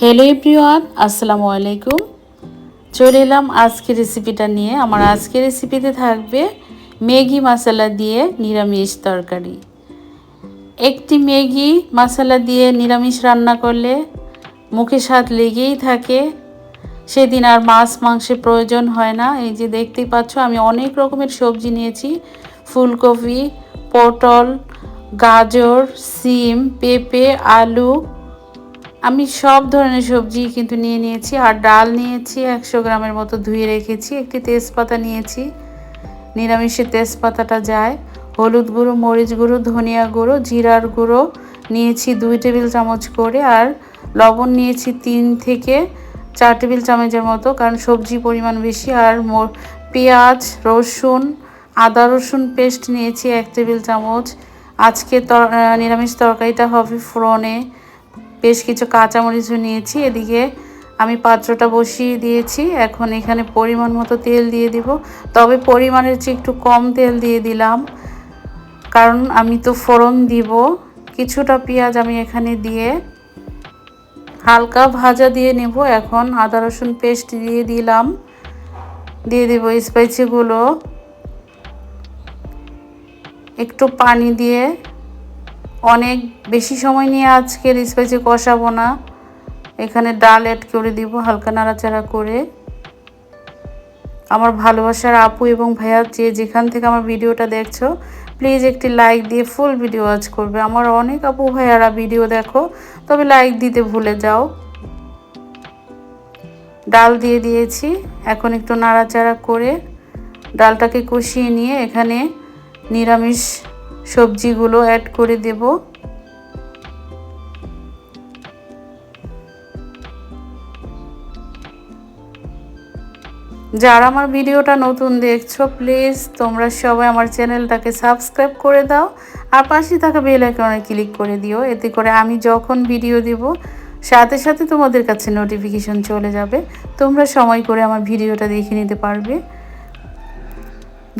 Hello everyone আসসালামু আলাইকুম। চলে এলাম আজকের রেসিপিটা নিয়ে। আমার আজকের রেসিপিতে থাকবে ম্যাগি মশলা দিয়ে নিরামিষ তরকারি। একটি ম্যাগি মশলা দিয়ে নিরামিষ রান্না করলে মুখে স্বাদ লেগেই থাকে। সেদিন আর মাছ মাংসের প্রয়োজন হয় না। এই যে দেখতেই পাচ্ছ, আমি অনেক রকমের সবজি নিয়েছি। ফুলকপি, পটল, গাজর, সিম, পেঁপে, আলু আমি সব ধরনের সবজি কিন্তু নিয়ে নিয়েছি আর ডাল নিয়েছি, একশো গ্রামের মতো ধুয়ে রেখেছি, একটি তেজপাতা নিয়েছি, নিরামিষের তেজপাতাটা যায়, হলুদ গুঁড়ো, মরিচ গুঁড়ো, ধনিয়া গুঁড়ো, জিরার গুঁড়ো নিয়েছি দুই টেবিল চামচ করে আর লবণ নিয়েছি তিন থেকে চার টেবিল চামচের মতো কারণ সবজি পরিমাণ বেশি আর পেঁয়াজ, রসুন, আদা রসুন পেস্ট নিয়েছি এক টেবিল চামচ। আজকে তর নিরামিষ তরকারিটা হবে ফোড়নে। বেশ কিছু কাঁচামরিচও নিয়েছি, এদিকে আমি পাত্রটা বসিয়ে দিয়েছি। এখন এখানে পরিমাণ মতো তেল দিয়ে দিব। তবে পরিমাণের চেয়ে একটু কম তেল দিয়ে দিলাম। কারণ আমি তো ফোড়ন দিব। কিছুটা পেঁয়াজ আমি এখানে দিয়ে হালকা ভাজা দিয়ে নেব। এখন আদা রসুন পেস্ট দিয়ে দিলাম। দিয়ে দেবো স্পাইসিগুলো। একটু পানি দিয়ে অনেক বেশি সময় নিয়ে আজকের স্পাইসি কষাবো না। এখানে ডাল অ্যাড করে দিব, হালকা নাড়াচাড়া করে। আমার ভালোবাসার আপু এবং ভাইয়া যে যেখান থেকে আমার ভিডিওটা দেখছ প্লিজ একটি লাইক দিয়ে ফুল ভিডিও ওয়াচ করবে। আমার অনেক আপু ভাইয়ারা ভিডিও দেখো, তবে লাইক দিতে ভুলে যাও। ডাল দিয়ে দিয়েছি, এখন একটু নাড়াচাড়া করে। ডালটাকে কষিয়ে নিয়ে এখানে নিরামিষ সবজিগুলো অ্যাড করে দেব। যারা আমার ভিডিওটা নতুন দেখছ প্লিজ তোমরা সবাই আমার চ্যানেলটাকে সাবস্ক্রাইব করে দাও আর পাশে থাকা বেল আইকনে ক্লিক করে দিও। এতে করে আমি যখন ভিডিও দেব, সাথে সাথে তোমাদের কাছে নোটিফিকেশন চলে যাবে। তোমরা সময় করে আমার ভিডিওটা দেখে নিতে পারবে।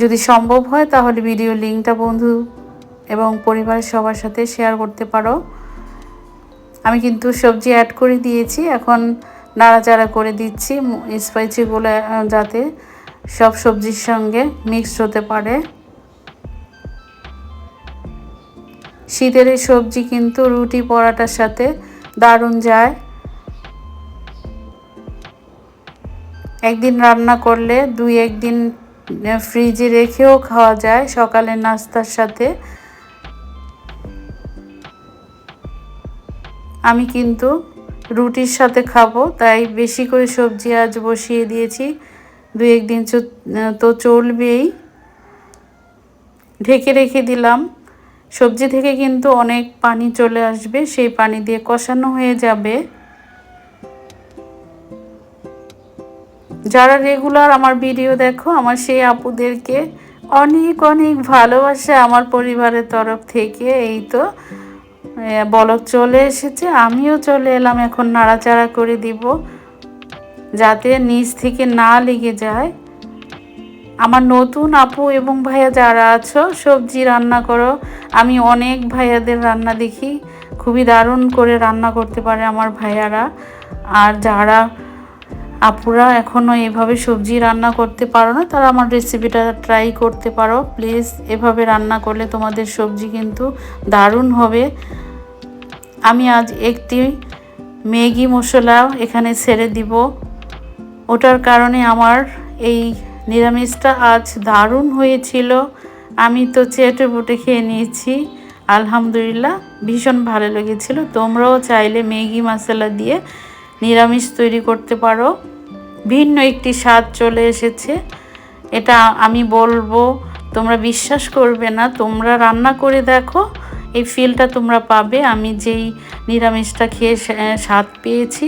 যদি সম্ভব হয় তাহলে ভিডিও লিঙ্কটা বন্ধু এবং পরিবারের সবার সাথে শেয়ার করতে পারো। আমি কিন্তু সবজি অ্যাড করে দিয়েছি, এখন নাড়াচাড়া করে দিচ্ছি স্পাইসিগুলো যাতে সব সবজির সঙ্গে মিক্সড হতে পারে। শীতের এই সবজি কিন্তু রুটি পরাটার সাথে দারুণ যায়। একদিন রান্না করলে দুই একদিন ফ্রিজে রেখেও খাওয়া যায় সকালের নাস্তার সাথে। আমি কিন্তু রুটির সাথে খাব, তাই বেশি করে সবজি আজ বসিয়ে দিয়েছি। দু একদিন তো চলবেই। ঢেকে রেখে দিলাম। সবজি থেকে কিন্তু অনেক পানি চলে আসবে, সেই পানি দিয়ে কষানো হয়ে যাবে। যারা রেগুলার আমার ভিডিও দেখো, আমার সেই আপুদেরকে অনেক অনেক ভালোবাসা আমার পরিবারের তরফ থেকে, এই তো। বলক চলে এসেছে, আমিও চলে এলাম, এখন নাড়াচাড়া করে দিব। যাতে নিচ থেকে না লেগে যায়। আমার নতুন আপু এবং ভাইয়া যারা আছো, সবজি রান্না করো। আমি অনেক ভাইয়াদের রান্না দেখি। খুবই দারুণ করে রান্না করতে পারে আমার ভাইয়ারা। আর যারা আপুরা এখনও এভাবে সবজি রান্না করতে পারো না, তারা আমার রেসিপিটা ট্রাই করতে পারো। প্লিজ এভাবে রান্না করলে তোমাদের সবজি কিন্তু দারুণ হবে। আমি আজ একটি ম্যাগি মশলা এখানে ছেড়ে দিব। ওটার কারণে আমার এই নিরামিষটা আজ দারুণ হয়েছিল। আমি তো চেটে বুটে খেয়ে নিয়েছি। আলহামদুলিল্লাহ, ভীষণ ভালো লেগেছিল। তোমরাও চাইলে ম্যাগি মশলা দিয়ে নিরামিষ তৈরি করতে পারো। ভিন্ন একটি স্বাদ চলে এসেছে। এটা আমি বলব, তোমরা বিশ্বাস করবে না, তোমরা রান্না করে দেখো, এই ফিলটা তোমরা পাবে। আমি যেই নিরামিষটা খেয়ে স্বাদ পেয়েছি,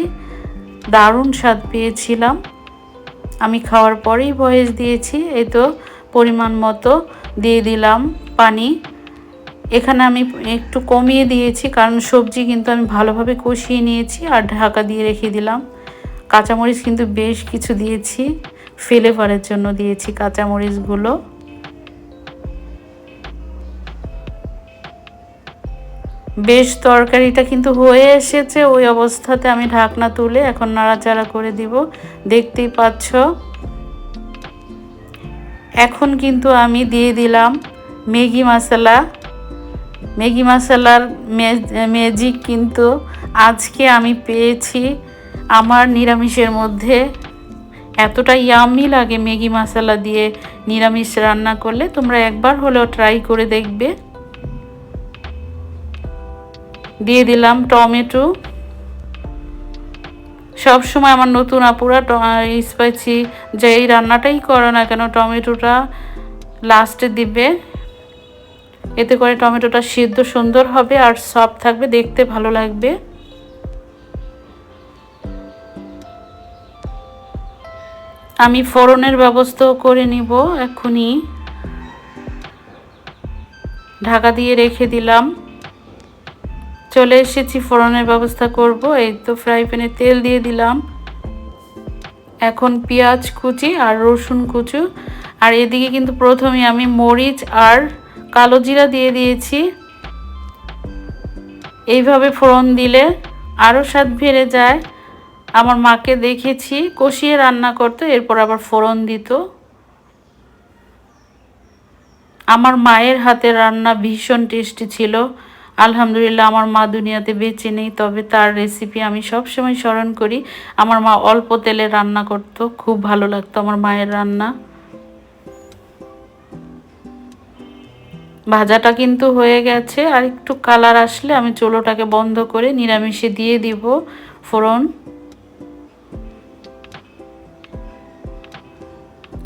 দারুণ স্বাদ পেয়েছিলাম। আমি খাওয়ার পরেই বয়স দিয়েছি, এই তো পরিমাণ মতো দিয়ে দিলাম পানি। এখানে আমি একটু কমিয়ে দিয়েছি, কারণ সবজি কিন্তু আমি ভালোভাবে কষিয়ে নিয়েছি আর ঢাকা দিয়ে রেখে দিলাম। কাঁচামরিচ কিন্তু বেশ কিছু দিয়েছি। ফ্লেভারের জন্য দিয়েছি কাঁচামরিচগুলো। বেশ তরকারিটা কিন্তু হয়ে এসেছে, ওই অবস্থাতে আমি ঢাকনা তুলে এখন নাড়াচাড়া করে দিব। দেখতেই পাচ্ছ? এখন কিন্তু আমি দিয়ে দিলাম ম্যাগি মশলা। ম্যাগি মশলার ম্যাজিক কিন্তু আজকে আমি পেয়েছি। আমার নিরামিষের মধ্যে এতটা ইয়ামি লাগে ম্যাগি মশলা দিয়ে নিরামিষ রান্না করলে, তোমরা একবার হলেও ট্রাই করে দেখবে। দিয়ে দিলাম টমেটো। সব সময় আমার নতুন আপুরা স্পাইসি যে এই রান্নাটাই করো না কেন, টমেটোটা লাস্টে দিবে। এতে করে টমেটোটা সিদ্ধ সুন্দর হবে আর সফট থাকবে, দেখতে ভালো লাগবে। আমি ফোড়নের ব্যবস্থাও করে নিব এক্ষুনি ঢাকা দিয়ে রেখে দিলাম। চলে এসেছি, ফোড়নের ব্যবস্থা করব। এই তো ফ্রাই প্যানে তেল দিয়ে দিলাম। এখন পেঁয়াজ কুচি আর রসুন কুচু। আর এদিকে কিন্তু প্রথমে আমি মরিচ আর কালো জিরা দিয়ে দিয়েছি। এইভাবে ফোড়ন দিলে আরও স্বাদ বেড়ে যায়। আমার মাকে দেখেছি, কষিয়ে রান্না করতো, এরপর আবার ফোড়ন দিত। আমার মায়ের হাতের রান্না ভীষণ টেস্টি ছিল। আলহামদুলিল্লাহ, আমার মা দুনিয়াতে বেঁচে নেই, তবে তার রেসিপি আমি সব সময় স্মরণ করি। আমার মা অল্প তেলে রান্না করতো, খুব ভালো লাগতো আমার মায়ের রান্না। ভাজাটা কিন্তু হয়ে গেছে, আর একটু কালার আসলে আমি চুলোটাকে বন্ধ করে নিরামিষে দিয়ে দিব ফোড়ন।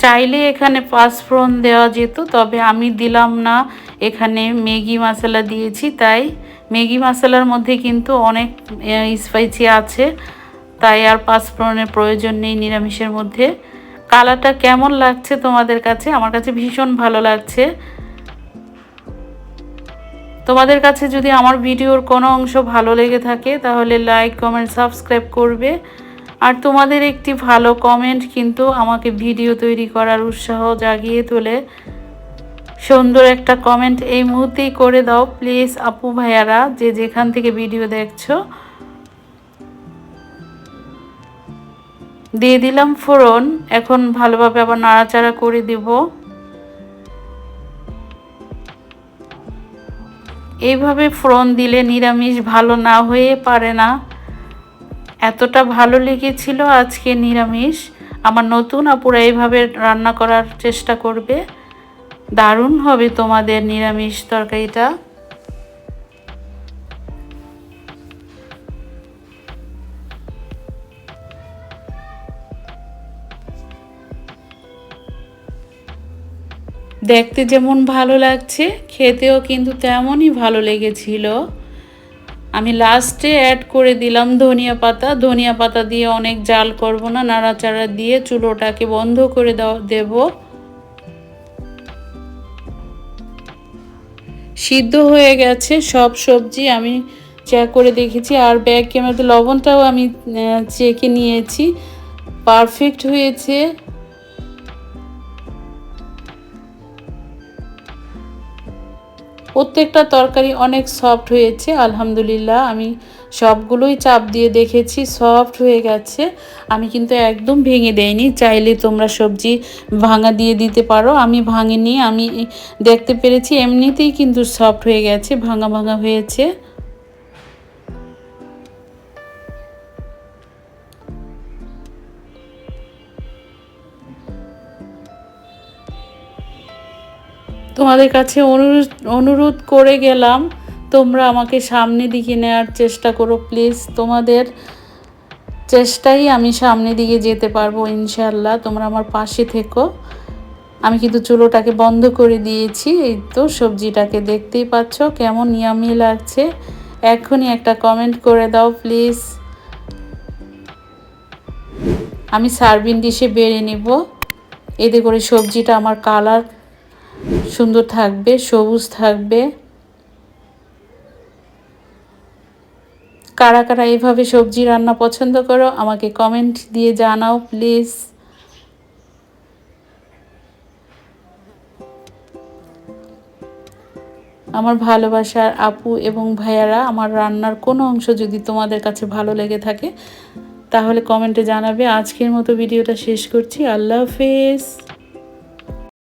চাইলে এখানে পাঁচফোড়ন দেওয়া যেত, তবে আমি দিলাম না। এখানে ম্যাগি মশলা দিয়েছি, তাই ম্যাগি মশলার মধ্যে কিন্তু অনেক স্পাইসি আছে। তাই আর পাঁচফোড়নের প্রয়োজন নেই নিরামিষের মধ্যে। কালারটা কেমন লাগছে তোমাদের কাছে? আমার কাছে ভীষণ ভালো লাগছে। তোমাদের কাছে যদি আমার ভিডিওর কোনো অংশ ভালো লেগে থাকে, তাহলে লাইক কমেন্ট সাবস্ক্রাইব করবে। আর তোমাদের একটি ভালো কমেন্ট কিন্তু আমাকে ভিডিও তৈরি করার উৎসাহ জাগিয়ে তোলে। সুন্দর একটা কমেন্ট এই মুহূর্তেই করে দাও প্লিজ আপু ভাইয়ারা, যে যেখান থেকে ভিডিও দেখছ। দিয়ে দিলাম ফোড়ন, এখন ভালোভাবে আবার নাড়াচাড়া করে দিব। এইভাবে ফোড়ন দিলে নিরামিষ ভালো না হয়ে পারে না। এতটা ভালো লেগেছিল আজকে নিরামিষ। আমার নতুন আপুরা এইভাবে রান্না করার চেষ্টা করবে। দারুণ হবে তোমাদের নিরামিষ তরকারিটা। দেখতে যেমন ভালো লাগছে, খেতেও কিন্তু তেমনই ভালো লেগেছিল। আমি লাস্টে অ্যাড করে দিলাম ধনিয়া পাতা। ধনিয়া পাতা দিয়ে অনেক জাল করব না, নাড়াচাড়া দিয়ে চুলোটাকে বন্ধ করে দেব। সিদ্ধ হয়ে গেছে সব সবজি, আমি চেক করে দেখেছি। আর ব্যাগ ক্যামেরাতে লবণটাও আমি চেকে নিয়েছি। পারফেক্ট হয়েছে। প্রত্যেকটা তরকারি অনেক সফট হয়েছে, আলহামদুলিল্লাহ। আমি সবগুলোই চাপ দিয়ে দেখেছি সফট হয়ে গেছে। আমি কিন্তু একদম ভেঙে দেয়নি চাইলে তোমরা সবজি ভাঙা দিয়ে দিতে পারো। আমি ভাঙিনি, আমি দেখতে পেরেছি, এমনিতেই কিন্তু সফট হয়ে গেছে, ভাঙা ভাঙা হয়েছে। তোমাদের কাছে অনুরোধ অনুরোধ করে গেলাম, তোমরা আমাকে সামনে দিকে নেওয়ার চেষ্টা করো, প্লিজ। তোমাদের চেষ্টাই আমি সামনে দিকে যেতে পারব ইনশাল্লাহ তোমরা আমার পাশে থেকো। আমি কিন্তু চুলোটাকে বন্ধ করে দিয়েছি, এই তো সবজিটাকে দেখতেই পাচ্ছ, কেমন ইয়ামি লাগছে। এখনই একটা কমেন্ট করে দাও, প্লিজ। আমি সার্ভিং ডিশে বেড়ে নিব। এতে করে সবজিটা আমার কালার সুন্দর থাকবে, সবুজ থাকবে। কারা কারা এইভাবে সবজি রান্না পছন্দ করো, আমাকে কমেন্ট দিয়ে জানাও প্লিজ আমার ভালোবাসার আপু এবং ভাইয়ারা, আমার রান্নার কোনো অংশ যদি তোমাদের কাছে ভালো লেগে থাকে, তাহলে কমেন্টে জানাবে। আজকের মতো ভিডিওটা শেষ করছি। আল্লাহ হাফেজ।